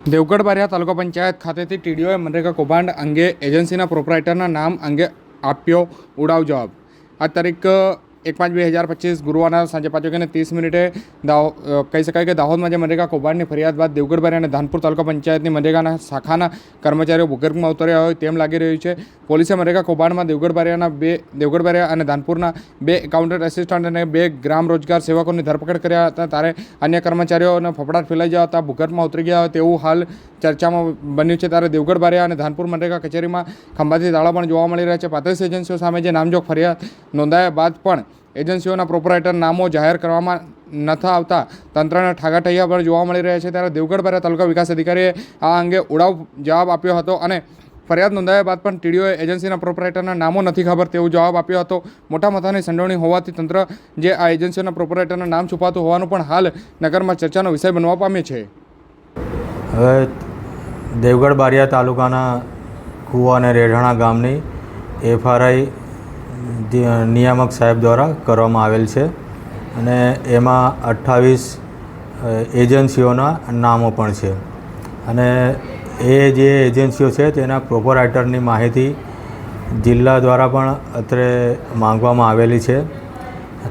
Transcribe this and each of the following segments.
દેવગઢ બારિયા તાલુકા પંચાયત ખાતેથી ટીડીઓએ મનરેગા કૌભાંડ અંગે એજન્સીના પ્રોપરાઇટરના નામ અંગે આપ્યો ઉડાવ જવાબ. આ તારીખ એક પાંચ બે હજાર પચીસ ગુરુવારના સાંજે પાંચ વાગ્યાને ત્રીસ મિનિટે દાહો કહી શકાય કે દાહોદમાં જે મનરેગા કૌભાંડની ફરિયાદ બાદ દેવગઢ બારિયા અને ધાનપુર તાલુકા પંચાયતની મનરેગાના શાખાના કર્મચારીઓ ભૂગર્ભમાં ઉતર્યા હોય તેમ લાગી રહ્યું છે. પોલીસે મનરેગા કૌભાંડમાં દેવગઢ બારિયાના બે દેવગઢ બારિયા અને ધાનપુરના બે એકાઉન્ટન્ટ એસિસ્ટન્ટ અને બે ગ્રામ રોજગાર સેવકોની ધરપકડ કર્યા હતા. ત્યારે અન્ય કર્મચારીઓને ફફડાટ ફેલાઈ ગયા હતા, ભૂગર્ભમાં ઉતરી ગયા હોય તેવું હાલ ચર્ચામાં બન્યું છે ત્યારે દેવગઢ બારિયા અને ધાનપુર મનરેગા કચેરીમાં ખંભાતી તાળા પણ જોવા મળી રહ્યા છે. પાંત્રીસ એજન્સીઓ સામે જે નામજોગ ફરિયાદ નોંધાયા બાદ પણ એજન્સીઓના પ્રોપરાઇટર નામો જાહેર કરવામાં નથી આવતા તંત્રના ઠાગાઠૈયા પણ જોવા મળી રહ્યા છે. ત્યારે દેવગઢ બારિયા તાલુકા વિકાસ અધિકારીએ આ અંગે ઉડાવ જવાબ આપ્યો હતો અને ફરિયાદ નોંધાયા બાદ પણ ટીડીઓએ એજન્સીના પ્રોપરાઇટરના નામો નથી ખબર તેવો જવાબ આપ્યો હતો. મોટા મથાની સંડોવણી હોવાથી તંત્ર જે આ એજન્સીઓના પ્રોપરાઇટરના નામ છુપાતું હોવાનું પણ હાલ નગરમાં ચર્ચાનો વિષય બનવા પામ્યો છે. દેવગઢ બારિયા તાલુકાના કુવા અને રેઢાણા ગામની એફઆરઆઈ નિયામક સાહેબ દ્વારા કરવામાં આવેલ છે અને એમાં અઠ્ઠાવીસ એજન્સીઓના નામો પણ છે. અને એ જે એજન્સીઓ છે તેના પ્રોપરાઇટરની માહિતી જિલ્લા દ્વારા પણ અત્રે માંગવામાં આવેલી છે.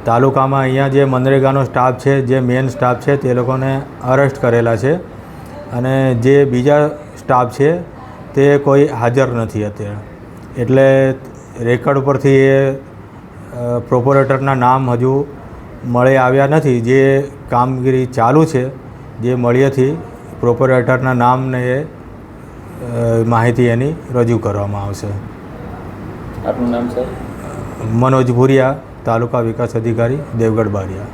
તાલુકામાં અહીંયા જે મનરેગાનો સ્ટાફ છે, જે મેન સ્ટાફ છે, તે લોકોને અરેસ્ટ કરેલા છે. અને જે બીજા સ્ટાફ છે તે કોઈ હાજર નથી અત્યારે. એટલે રેકર્ડ પરથી એ પ્રોપોરેટરના નામ હજુ મળી આવ્યા નથી. જે કામગીરી ચાલુ છે જે મળીએથી પ્રોપોરેટરના નામને એ માહિતી એની રજૂ કરવામાં આવશે. આપનું નામ સર? મનોજ ભુરિયા તાલુકા વિકાસ અધિકારી દેવગઢ બારિયા.